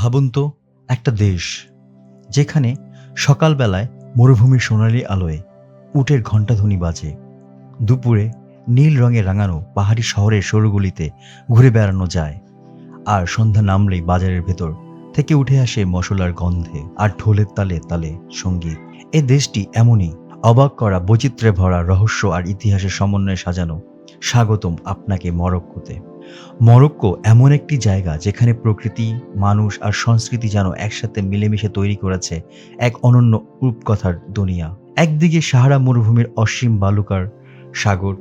ভাবুন তো একটা দেশ, যেখানে সকালবেলায় মরুভূমির সোনালি আলোয় উটের ঘণ্টাধ্বনি বাজে। দুপুরে নীল রঙে রাঙানো পাহাড়ি শহরের সরুগুলিতে ঘুরে বেড়ানো যায়, আর সন্ধ্যা নামলেই বাজারের ভেতর থেকে উঠে আসে মশলার গন্ধে আর ঢোলের তালে তালে সংগীত। এ দেশটি এমনই অবাক করা বৈচিত্র্যে ভরা রহস্য আর ইতিহাসের সমন্বয়ে সাজানো স্বাগতম আপনাকে মরক্কোতে। মরক্কো এমন একটি জায়গা যেখানে প্রকৃতি, মানুষ আর সংস্কৃতি যেন একসাথে মিলেমিশে তৈরি করেছে এক অনন্য রূপকথার দুনিয়া। একদিকে সাহারা মরুভূমির অসীম বালুকার সাগর,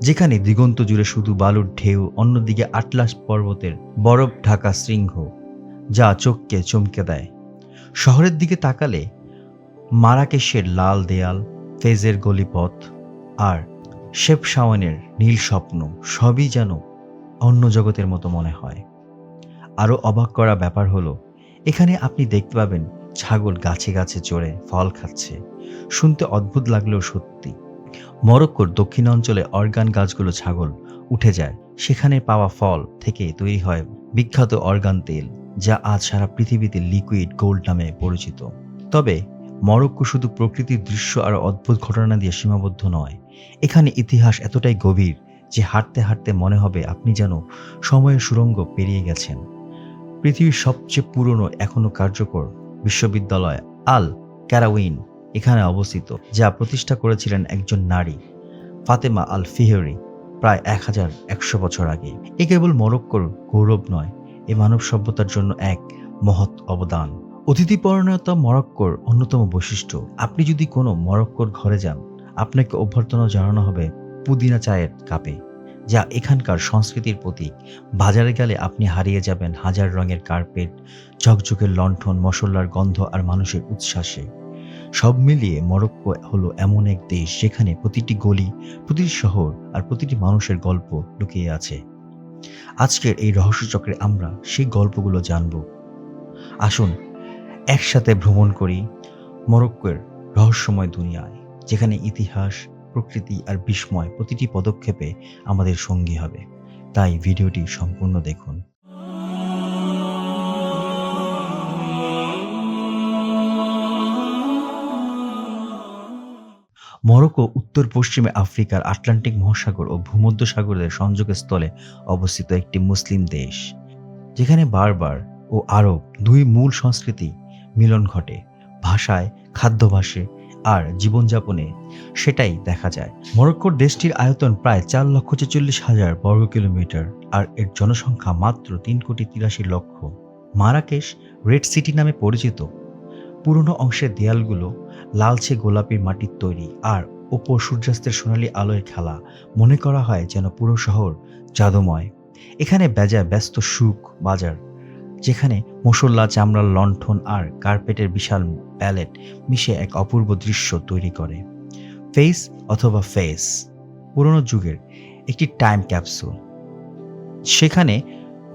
যেখানে দিগন্ত জুড়ে শুধু বালুর ঢেউ, অন্যদিকে আটলাস পর্বতের বরফ ঢাকা শৃঙ্গ, যা চোখকে চমকে দেয়। শহরের দিকে তাকালে মারাকেশের লাল দেয়াল, ফেজের গলিপথ আর শেপ শাওয়ানের নীল স্বপ্ন সবই যেন অন্য জগতের মতো মনে হয়। আরও অবাক করা ব্যাপার হলো, এখানে আপনি দেখতে পাবেন ছাগল গাছে গাছে চড়ে ফল খাচ্ছে। শুনতে অদ্ভুত লাগলেও সত্যি। মরক্কোর দক্ষিণাঞ্চলে অর্গান গাছগুলো ছাগল উঠে যায়। সেখানে পাওয়া ফল থেকে তৈরি হয় বিখ্যাত অর্গান তেল, যা আজ সারা পৃথিবীতে লিকুইড গোল্ড নামে পরিচিত। তবে মরক্কো শুধু প্রকৃতির দৃশ্য আর অদ্ভুত ঘটনা দিয়ে সীমাবদ্ধ নয়, এখানে ইতিহাস এতটাই গভীর যে হাঁটতে হাঁটতে মনে হবে আপনি যেন সময়ের সুরঙ্গ পেরিয়ে গেছেন। পৃথিবীর সবচেয়ে পুরনো, এখনও কার্যকর বিশ্ববিদ্যালয় আল ক্যারাউইন এখানে অবস্থিত, যা প্রতিষ্ঠা করেছিলেন একজন নারী, ফাতেমা আল ফিহরি প্রায় এক হাজার একশো বছর আগে। এ কেবল মরক্কোর গৌরব নয়, এ মানব সভ্যতার জন্য এক মহৎ অবদান। অতিথিপরায়ণতা মরক্কোর অন্যতম বৈশিষ্ট্য। আপনি যদি কোনো মরক্কোর ঘরে যান, আপনাকে অভ্যর্থনা জানানো হবে পুদিনা চায়ের কাপে, যা এখানকার সংস্কৃতির প্রতীক। বাজারে গেলে আপনি হারিয়ে যাবেন হাজার রঙের কার্পেট, ঝকঝকে লণ্ঠন, মশলার গন্ধ আর মানুষের উচ্ছ্বাসে। সব মিলিয়ে মরক্কো হলো এমন এক দেশ যেখানে প্রতিটি গলি, প্রতিটি শহর আর প্রতিটি মানুষের গল্প লুকিয়ে আছে। আজকের এই রহস্যচক্রে আমরা সেই গল্পগুলো জানব। আসুন, একসাথে ভ্রমণ করি মরক্কোর রহস্যময় দুনিয়ায়, যেখানে ইতিহাস প্রকৃতি আর বিস্ময় প্রতিটি পদক্ষেপে আমাদের সঙ্গী হবে। তাই ভিডিওটি সম্পূর্ণ দেখুন। মরক্কো, উত্তর পশ্চিমে আফ্রিকার আটলান্টিক মহাসাগর ও ভূমধ্য সাগরের সংযোগস্থলে অবস্থিত একটি মুসলিম দেশ, যেখানে বারবার ও আরব দুই মূল সংস্কৃতি মিলন ঘটে। ভাষায় খাদ্যাভাসে আর জীবনযাপনে সেটাই দেখা যায়। মরক্কোর দেশটির আয়তন প্রায় চার লক্ষ ছেচল্লিশ হাজার বর্গ কিলোমিটার আর এর জনসংখ্যা মাত্র তিন কোটি তিরাশি লক্ষ। মারাকেশ রেড সিটি নামে পরিচিত। পুরনো অংশের দেয়ালগুলো লালচে গোলাপি মাটির তৈরি আর ওপর সূর্যাস্তের সোনালি আলোয় খেলা। মনে করা হয় যেন পুরো শহর জাদুময়। এখানে বেজায় ব্যস্ত সুখ বাজার। যেখানে মুসল্লা চামড়ার লণ্ঠন আর কার্পেটের বিশাল প্যালেট মিশে এক অপূর্ব দৃশ্য তৈরি করে। ফেস অথবা ফেস, পুরনো যুগের একটি টাইম ক্যাপসুল। সেখানে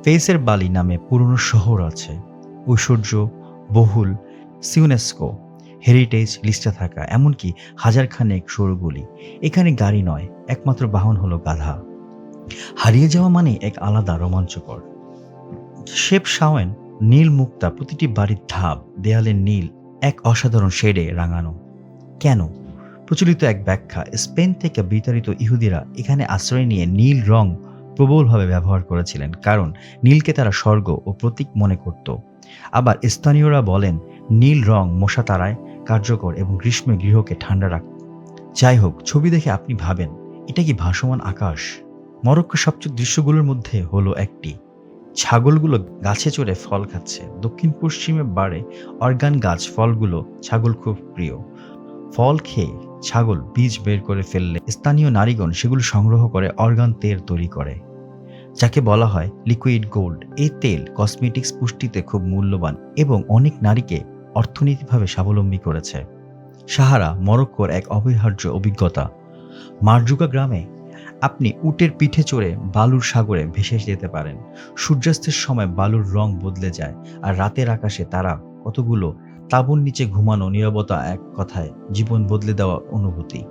ফেসের বালি নামে পুরনো শহর আছে। ঐশ্বর্য, বহুল, সিউনেস্কো, হেরিটেজ লিস্টে থাকা এমনকি হাজারখানেক সরুগুলি। এখানে গাড়ি নয়, একমাত্র বাহন হলো গাধা। হারিয়ে যাওয়া মানে এক আলাদা রোমাঞ্চকর। শেপ শাওয়েন নীল মুক্তা প্রতিটি বাড়ির ধাপ, দেয়ালের নীল, এক অসাধারণ শেডে রাঙানো। কেন? প্রচলিত এক ব্যাখ্যা, স্পেন থেকে বিতাড়িত ইহুদিরা এখানে আশ্রয় নিয়ে নীল রং প্রবলভাবে ব্যবহার করেছিলেন, কারণ নীলকে তারা স্বর্গ ও প্রতীক মনে করত। আবার স্থানীয়রা বলেন, নীল রং মশা তারায় কার্যকর এবং গ্রীষ্মে গৃহকে ঠান্ডা রাখ। যাই হোক, ছবি দেখে আপনি ভাবেন, এটা কি ভাসমান আকাশ? মরক্কো সবচেয়ে দৃশ্যগুলোর মধ্যে হলো একটি। ছাগলগুলো গাছে চড়ে ফল খাচ্ছে। দক্ষিণ পশ্চিমে বাড়ে অর্গান গাছ। ফলগুলো ছাগল খুব প্রিয়। ফল খেয়ে ছাগল বীজ বের করে ফেললে স্থানীয় নারীগণ সেগুলো সংগ্রহ করে অর্গান তেল তৈরি করে। যাকে বলা হয় লিকুইড গোল্ড। এই তেল কসমেটিক্স পুষ্টিতে খুব মূল্যবান এবং অনেক নারীকে অর্থনৈতিকভাবে স্বাবলম্বী করেছে। সাহারা, মরক্কোর এক অপরিহার্য অভিজ্ঞতা। মারজুকা গ্রামে আপনি উটের পিঠে চড়ে বালুর সাগরে ভেসে যেতে পারেন। সূর্যাস্তের সময় বালুর রং বদলে যায় আর রাতের আকাশে তারা কতগুলো তাঁবুর নিচে ঘুমানো নীরবতা এক কথায় জীবন বদলে দেওয়া অনুভূতি।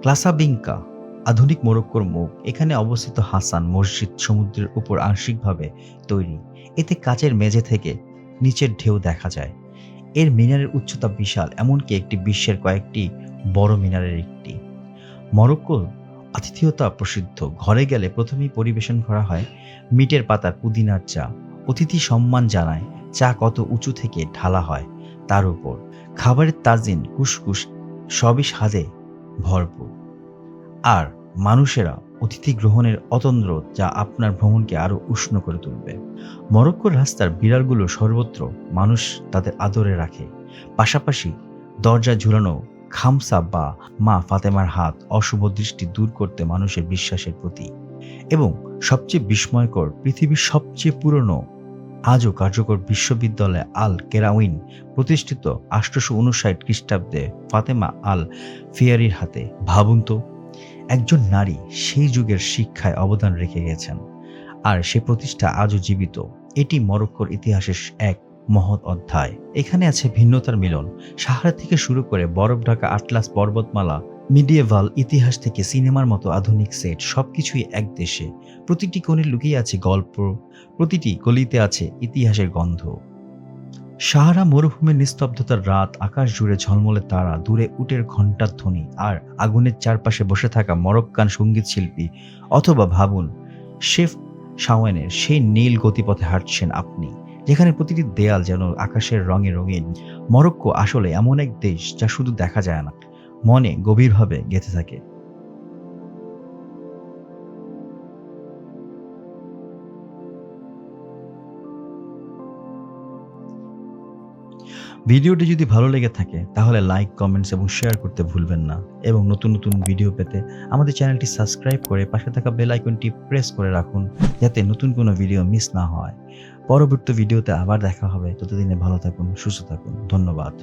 ক্লাসাবিঙ্কা, আধুনিক মোরক্কোর মুখ, এখানে অবস্থিত হাসান মসজিদ সমুদ্রের উপর আংশিকভাবে তৈরি। এতে কাচের মেঝে থেকে নিচের ঢেউ দেখা যায়। এর মিনারের উচ্চতা বিশাল, এমনকি একটি বিশ্বের কয়েকটি বড় মিনারের একটি। মরক্কোর আতিথেয়তা প্রসিদ্ধ। ঘরে গেলে প্রথমেই পরিবেশন করা হয় মিটের পাতার পুদিনার চা। অতিথি সম্মান জানায় চা কত উঁচু থেকে ঢালা হয় তার উপর। খাবারের তাজিন, কুসকুস সবই স্বাদে ভরপুর। আর মানুষেরা অতিথি গ্রহণের অতন্দ্র যা আপনার ভ্রমণকে আরও উষ্ণ করে তুলবে। মরক্কোর রাস্তার বিড়ালগুলো সর্বত্র মানুষ তাদের আদরে রাখে। পাশাপাশি দরজা ঝুলানো খামসা বা মা ফাতেমার হাত অশুভ দৃষ্টি দূর করতে মানুষের বিশ্বাসের প্রতি। এবং সবচেয়ে বিস্ময়কর, পৃথিবীর সবচেয়ে পুরনো, আজও কার্যকর বিশ্ববিদ্যালয় আল কেরাউইন প্রতিষ্ঠিত আঠারোশো উনষাট খ্রিস্টাব্দে ফাতেমা আল ফিয়ারির হাতে ভাবুন তো, একজন নারী সেই যুগের শিক্ষায় অবদান রেখে গেছেন। আর সে প্রতিষ্ঠা আজও জীবিত। এটি মরক্কোর ইতিহাসের এক মহৎ অধ্যায়। এখানে আছে ভিন্নতার মিলন। সাহারা থেকে শুরু করে বরফ ঢাকা আটলাস পর্বতমালা মিডিয়েভাল ইতিহাস থেকে সিনেমার মতো আধুনিক সেট সবকিছুই এক দেশে। প্রতিটি কোণে লুকিয়ে আছে গল্প, প্রতিটি গলিতে আছে ইতিহাসের গন্ধ। সাহারা মরুভূমির নিস্তব্ধতার রাত, আকাশ জুড়ে ঝলমলে তারা, দূরে উটের ঘণ্টার ধ্বনি, আর আগুনের চারপাশে বসে থাকা মরক্কান সংগীত শিল্পী অথবা ভাবুন, শেফ শাওয়ানের সেই নীল গতিপথে হাঁটছেন আপনি। যেখানে প্রতিটি দেয়াল যেন আকাশের রঙে রঙিন। মরক্কো আসলে এমন এক দেশ যা শুধু দেখা যায় না, মনে গভীরভাবে গেঁথে থাকে। ভিডিওটি যদি ভালো লেগে থাকে, তাহলে লাইক, কমেন্টস এবং শেয়ার করতে ভুলবেন না। এবং নতুন নতুন ভিডিও পেতে আমাদের চ্যানেলটি সাবস্ক্রাইব করে পাশে থাকা বেল আইকনটি প্রেস করে রাখুন, যাতে নতুন কোনো ভিডিও মিস না হয়। পরবর্তী ভিডিওতে আবার দেখা হবে। ততদিনে ভালো থাকুন সুস্থ থাকুন। ধন্যবাদ।